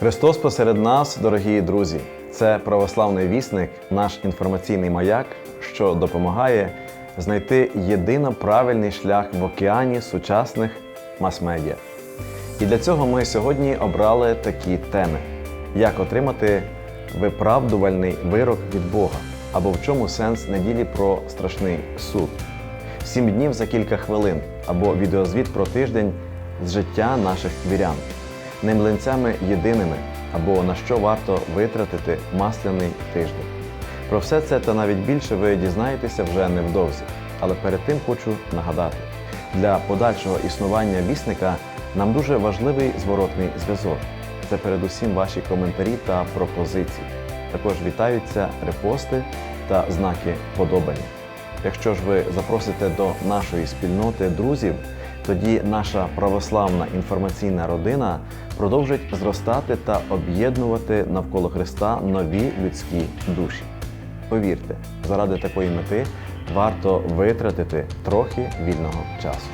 Христос посеред нас, дорогі друзі, це православний вісник, наш інформаційний маяк, що допомагає знайти єдино правильний шлях в океані сучасних мас-медіа. І для цього ми сьогодні обрали такі теми: як отримати виправдувальний вирок від Бога, або в чому сенс неділі про страшний суд, сім днів за кілька хвилин, або відеозвіт про тиждень з життя наших вірян, не млинцями єдиними, або на що варто витратити масляний тиждень. Про все це та навіть більше ви дізнаєтеся вже невдовзі. Але перед тим хочу нагадати: для подальшого існування вісника нам дуже важливий зворотний зв'язок. Це передусім ваші коментарі та пропозиції. Також вітаються репости та знаки подобання. Якщо ж ви запросите до нашої спільноти друзів, тоді наша православна інформаційна родина продовжить зростати та об'єднувати навколо Христа нові людські душі. Повірте, заради такої мети варто витратити трохи вільного часу.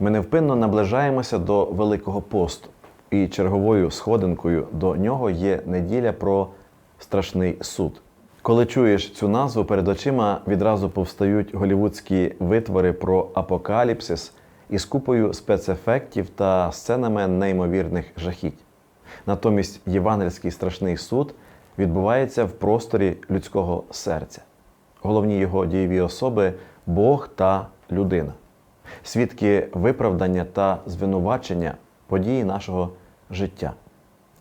Ми невпинно наближаємося до Великого посту, і черговою сходинкою до нього є неділя про страшний суд. Коли чуєш цю назву, перед очима відразу повстають голівудські витвори про апокаліпсис із купою спецефектів та сценами неймовірних жахіть. Натомість євангельський страшний суд відбувається в просторі людського серця. Головні його дієві особи Бог та людина, свідки виправдання та звинувачення події нашого життя.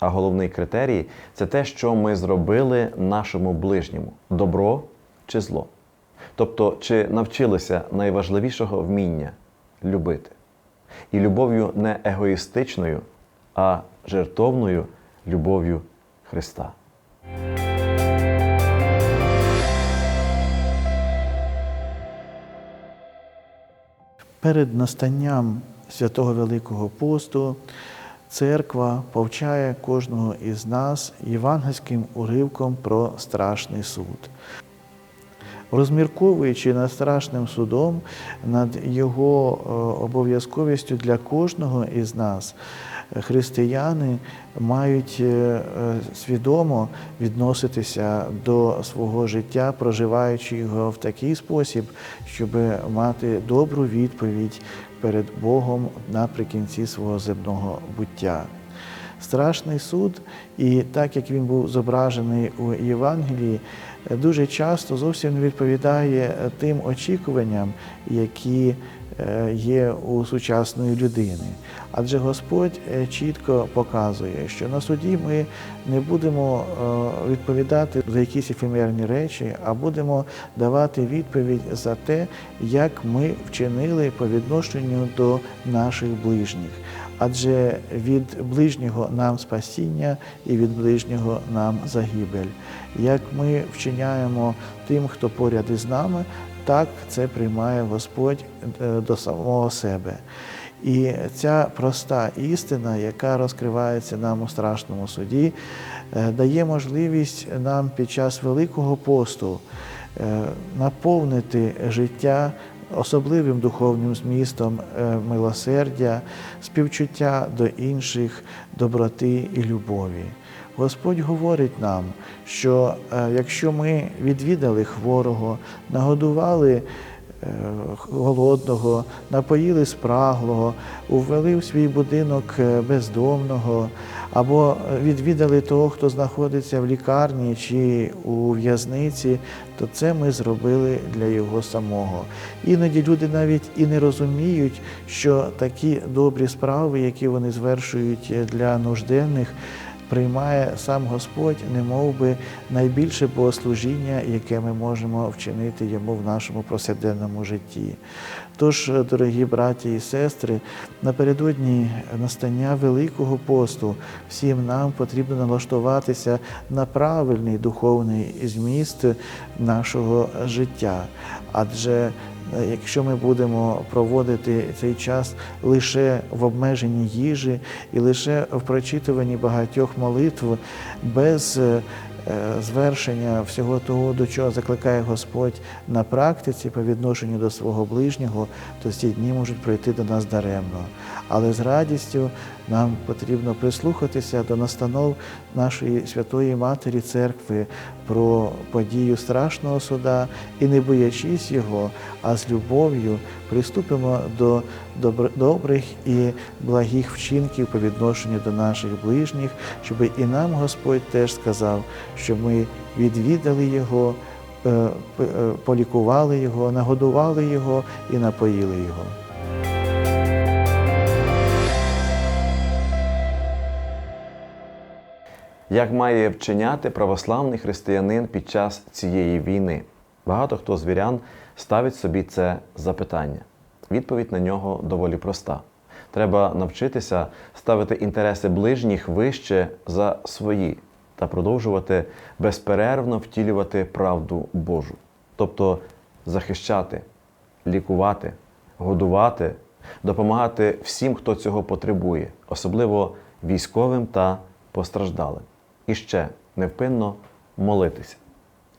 А головний критерій це те, що ми зробили нашому ближньому добро чи зло. Тобто, чи навчилися найважливішого вміння любити. І любов'ю не егоїстичною, а жертовною любов'ю Христа. Перед настанням святого Великого посту церква повчає кожного із нас євангельським уривком про страшний суд. Розмірковуючи над страшним судом, над його е, обов'язковістю для кожного із нас, християни мають е, е, свідомо відноситися до свого життя, проживаючи його в такий спосіб, щоб мати добру відповідь перед Богом наприкінці свого земного буття. Страшний суд, і так як він був зображений у Євангелії, дуже часто зовсім не відповідає тим очікуванням, які є у сучасної людини. Адже Господь е, чітко показує, що на суді ми не будемо е, відповідати за якісь ефемерні речі, а будемо давати відповідь за те, як ми вчинили по відношенню до наших ближніх. Адже від ближнього нам спасіння і від ближнього нам загибель. Як ми вчиняємо тим, хто поряд із нами, так це приймає Господь е, до самого себе. І ця проста істина, яка розкривається нам у страшному суді, е, дає можливість нам під час Великого посту е, наповнити життя особливим духовним змістом милосердя, співчуття до інших, доброти і любові. Господь говорить нам, що е, якщо ми відвідали хворого, нагодували е, голодного, напоїли спраглого, увели в свій будинок е, бездомного, або відвідали того, хто знаходиться в лікарні чи у в'язниці, то це ми зробили для його самого. Іноді люди навіть і не розуміють, що такі добрі справи, які вони звершують для нужденних, приймає сам Господь, не би найбільше богослужіння, яке ми можемо вчинити йому в нашому повсякденному житті. Тож, дорогі браті і сестри, напередодні настання Великого посту всім нам потрібно налаштуватися на правильний духовний зміст нашого життя. Адже Якщо ми будемо проводити цей час лише в обмеженні їжі і лише в прочитуванні багатьох молитв без е, звершення всього того, до чого закликає Господь на практиці по відношенню до свого ближнього, то ці дні можуть пройти до нас даремно. Але з радістю нам потрібно прислухатися до настанов нашої святої Матері Церкви про подію страшного суда і не боячись його, а з любов'ю приступимо до добрих і благих вчинків по відношенню до наших ближніх, щоб і нам Господь теж сказав, щоб ми відвідали Його, е, е, полікували Його, нагодували Його і напоїли Його. Як має вчиняти православний християнин під час цієї війни? Багато хто з вірян ставить собі це запитання. Відповідь на нього доволі проста. Треба навчитися ставити інтереси ближніх вище за свої та продовжувати безперервно втілювати правду Божу, тобто захищати, лікувати, годувати, допомагати всім, хто цього потребує, особливо військовим та постраждалим. І ще невпинно молитися.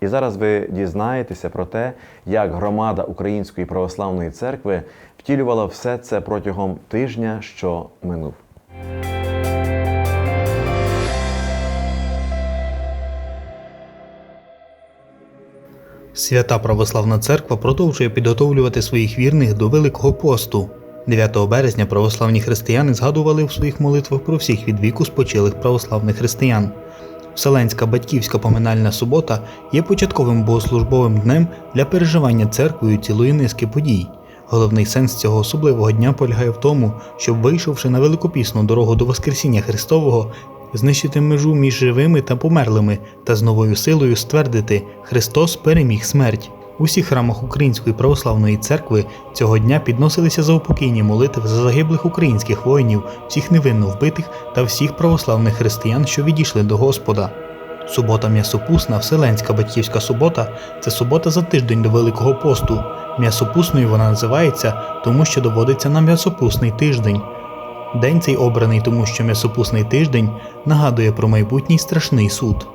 І зараз ви дізнаєтеся про те, як громада Української православної церкви втілювала все це протягом тижня, що минув. Свята Православна Церква продовжує підготовлювати своїх вірних до Великого посту. 9 березня православні християни згадували в своїх молитвах про всіх від віку спочилих православних християн. Вселенська батьківська поминальна субота є початковим богослужбовим днем для переживання церквою цілої низки подій. Головний сенс цього особливого дня полягає в тому, щоб, вийшовши на великопісну дорогу до Воскресіння Христового, знищити межу між живими та померлими та з новою силою ствердити Христос переміг смерть. У всіх храмах Української православної церкви цього дня підносилися заупокійні молитви за загиблих українських воїнів, всіх невинно вбитих та всіх православних християн, що відійшли до Господа. Субота м'ясопусна, Вселенська батьківська субота це субота за тиждень до Великого посту. М'ясопусною вона називається, тому що доводиться на м'ясопусний тиждень. День цей обраний тому, що м'ясопусний тиждень нагадує про майбутній страшний суд.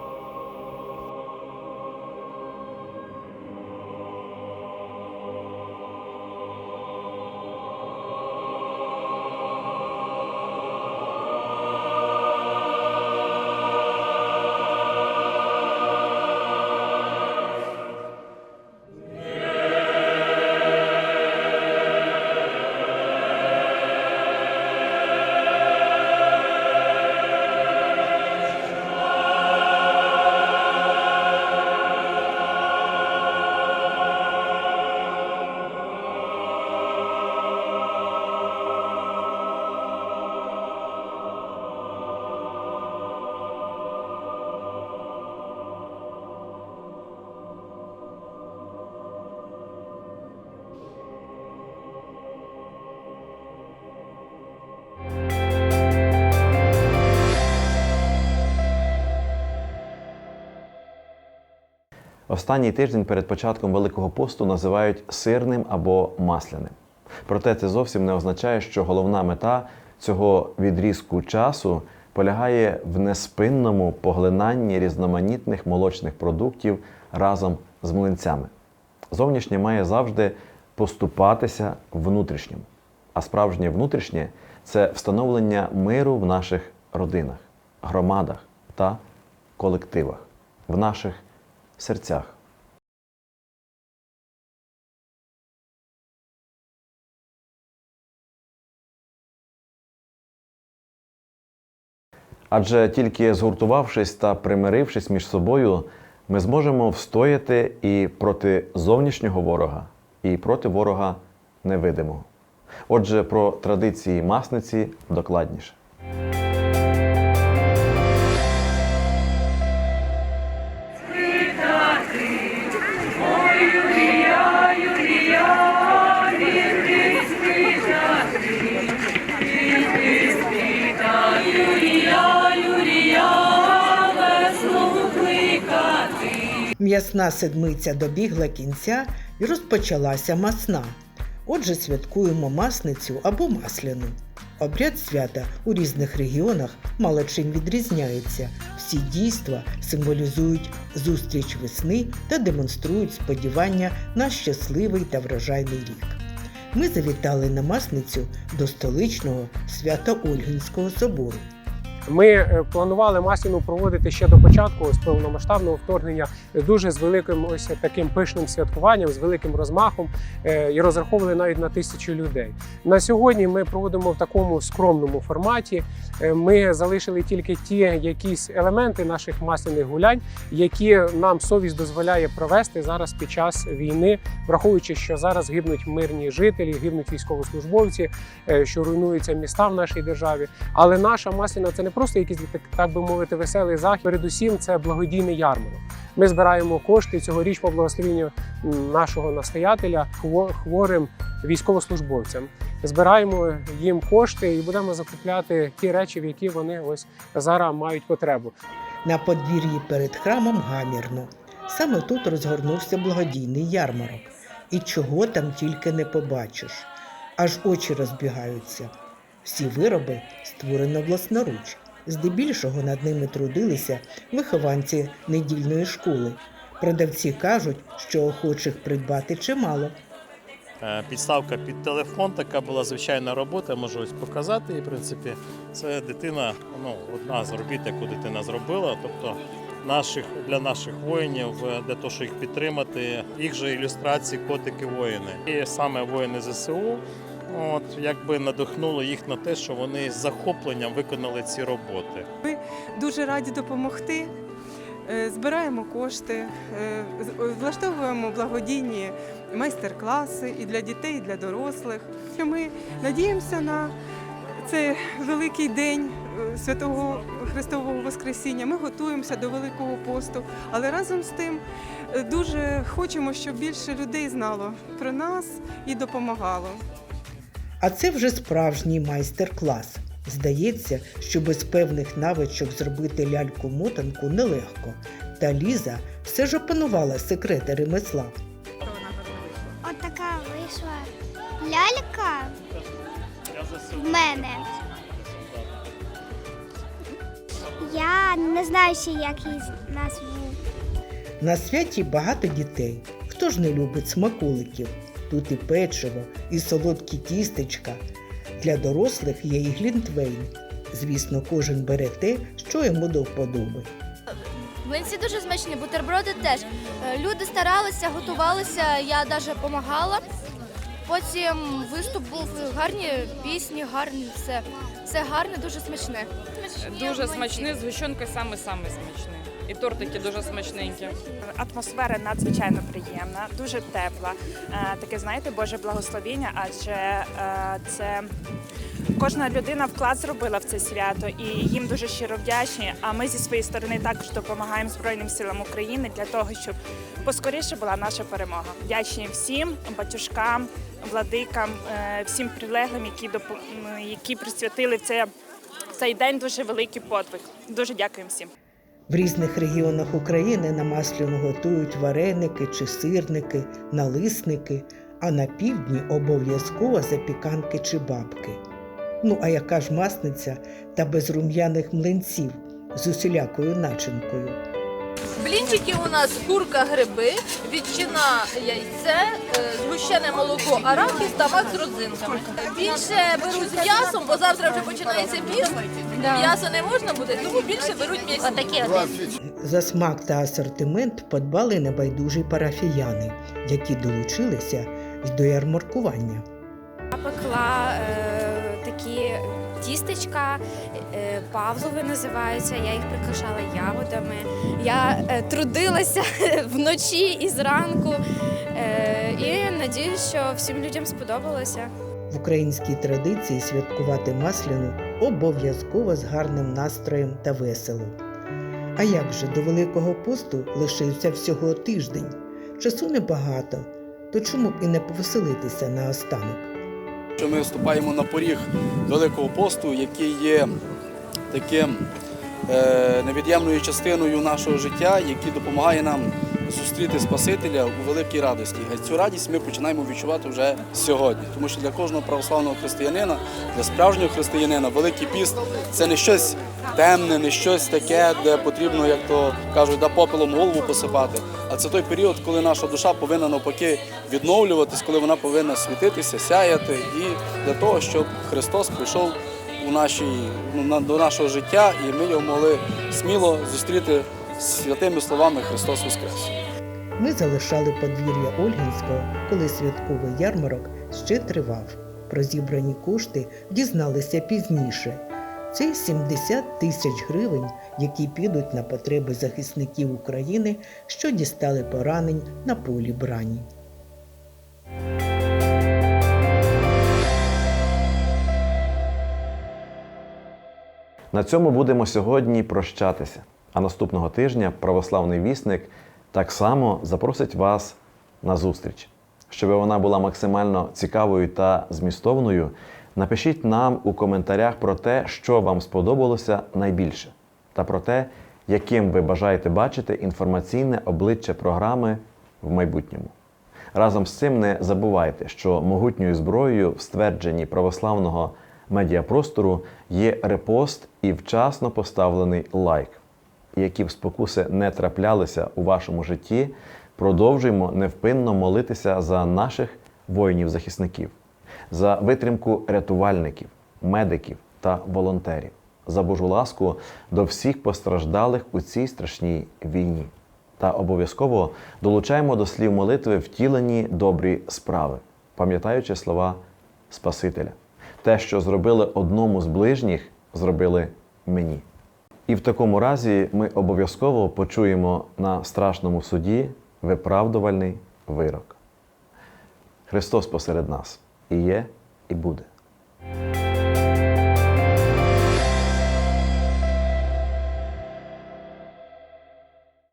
Останній тиждень перед початком Великого посту називають сирним або масляним. Проте це зовсім не означає, що головна мета цього відрізку часу полягає в неспинному поглинанні різноманітних молочних продуктів разом з млинцями. Зовнішнє має завжди поступатися внутрішньому, а справжнє внутрішнє це встановлення миру в наших родинах, громадах та колективах, в наших серцях. Адже тільки згуртувавшись та примирившись між собою, ми зможемо встояти і проти зовнішнього ворога, і проти ворога невидимого. Отже, про традиції масниці докладніше. М'ясна седмиця добігла кінця і розпочалася масна. Отже, святкуємо масницю або масляну. Обряд свята у різних регіонах мало чим відрізняється. Всі дійства символізують зустріч весни та демонструють сподівання на щасливий та врожайний рік. Ми завітали на масницю до столичного Свято-Ольгинського собору. Ми е, планували масляну проводити ще до початку з повномасштабного вторгнення дуже з великим ось таким пишним святкуванням, з великим розмахом е, і розраховували навіть на тисячу людей. На сьогодні ми проводимо в такому скромному форматі. Е, Ми залишили тільки ті якісь елементи наших масляних гулянь, які нам совість дозволяє провести зараз під час війни, враховуючи, що зараз гибнуть мирні жителі, гибнуть військовослужбовці, що руйнуються міста в нашій державі. Але наша масляна це не просто якийсь так, би мовити веселий захід. Передусім, це благодійний ярмарок. Ми збираємо кошти цьогоріч по благословенню нашого настоятеля хво- хворим військовослужбовцям. Збираємо їм кошти і будемо закупляти ті речі, в які вони ось зараз мають потребу. На подвір'ї перед храмом гамірно. Саме тут розгорнувся благодійний ярмарок. І чого там тільки не побачиш. Аж очі розбігаються. Всі вироби створено власноруч. Здебільшого над ними трудилися вихованці недільної школи. Продавці кажуть, що охочих придбати чимало. Е, Підставка під телефон, така була звичайна робота, можу ось показати. І, в принципі, це дитина, ну, одна з робіт, яку дитина зробила. Тобто наших, для наших воїнів, е, для того, щоб їх підтримати, їх же ілюстрації, котики воїни. І саме воїни ЗСУ. От якби надихнуло їх на те, що вони з захопленням виконали ці роботи. Ми дуже раді допомогти. Е, Збираємо кошти, е, влаштовуємо благодійні майстер-класи і для дітей, і для дорослих. Ми надіємося на цей великий день е, Святого Христового Воскресіння. Ми готуємося до Великого посту, але разом з тим дуже хочемо, щоб більше людей знало про нас і допомагало. А це вже справжній майстер-клас. Здається, що без певних навичок зробити ляльку-мотанку нелегко. Та Ліза все ж опанувала секрети ремесла. От така вийшла лялька в мене. Я не знаю ще, як її назву. На святі багато дітей. Хто ж не любить смаколиків? Тут і печиво, і солодкі тістечка. Для дорослих є і глінтвейн. Звісно, кожен бере те, що йому до вподоби. Млинці дуже смачні, бутерброди теж. Е, Люди старалися, готувалися, я навіть допомагала. Потім виступ був гарні пісні, гарні все. Все гарне, дуже смачне. Смачні Дуже смачний, з гущонкою саме саме смачний. І тортики дуже смачненькі. Атмосфера надзвичайно приємна, дуже тепла. Е, Таке, знаєте, Боже благословіння, адже е, це кожна людина вклад зробила в це свято, і їм дуже щиро вдячні. А ми зі своєї сторони також допомагаємо Збройним силам України для того, щоб поскоріше була наша перемога. Вдячні всім батюшкам, владикам, е, всім прилеглим, які які присвятили це цей день дуже великий подвиг. Дуже дякую всім. В різних регіонах України на масляну готують вареники чи сирники, налисники, а на півдні обов'язково запіканки чи бабки. Ну а яка ж масниця та без рум'яних млинців з усілякою начинкою? Блінчики у нас курка, гриби, ветчина, яйце, е, згущене молоко, арахіс та мак з родзинками. Більше беруть з м'ясом, бо завтра вже починається піст. М'ясо не можна буде, тому більше беруть м'ясо. За смак та асортимент подбали небайдужі парафіяни, які долучилися й до ярмаркування. Пекла тістечка, е, павлови називаються, я їх прикрашала ягодами. Я е, трудилася вночі і зранку. Е, і надіюсь, що всім людям сподобалося. В українській традиції святкувати масляну обов'язково з гарним настроєм та весело. А як же до Великого посту лишився всього тиждень? Часу небагато, то чому б і не повеселитися наостанок? Що ми вступаємо на поріг Великого посту, який є таким е, невід'ємною частиною нашого життя, який допомагає нам зустріти Спасителя у великій радості. І цю радість ми починаємо відчувати вже сьогодні. Тому що для кожного православного християнина, для справжнього християнина, Великий піст це не щось темне, не щось таке, де потрібно, як то кажуть, да попелом голову посипати. А це той період, коли наша душа повинна навпаки відновлюватись, коли вона повинна світитися, сяяти, і для того, щоб Христос прийшов у нашій, ну, до нашого життя, і ми його могли сміло зустріти святими словами Христос Воскрес. Ми залишали подвір'я Ольгінського, коли святковий ярмарок ще тривав. Про зібрані кошти дізналися пізніше. Це 70 тисяч гривень, які підуть на потреби захисників України, що дістали поранень на полі брані. На цьому будемо сьогодні прощатися. А наступного тижня православний вісник так само запросить вас на зустріч. Щоб вона була максимально цікавою та змістовною, напишіть нам у коментарях про те, що вам сподобалося найбільше, та про те, яким ви бажаєте бачити інформаційне обличчя програми в майбутньому. Разом з цим не забувайте, що могутньою зброєю в ствердженні православного медіапростору є репост і вчасно поставлений лайк. Які б спокуси не траплялися у вашому житті, продовжуємо невпинно молитися за наших воїнів-захисників, за витримку рятувальників, медиків та волонтерів, за Божу ласку до всіх постраждалих у цій страшній війні. Та обов'язково долучаємо до слів молитви втілені добрі справи, пам'ятаючи слова Спасителя. Те, що зробили одному з ближніх, зробили мені. І в такому разі ми обов'язково почуємо на страшному суді виправдувальний вирок. Христос посеред нас і є, і буде.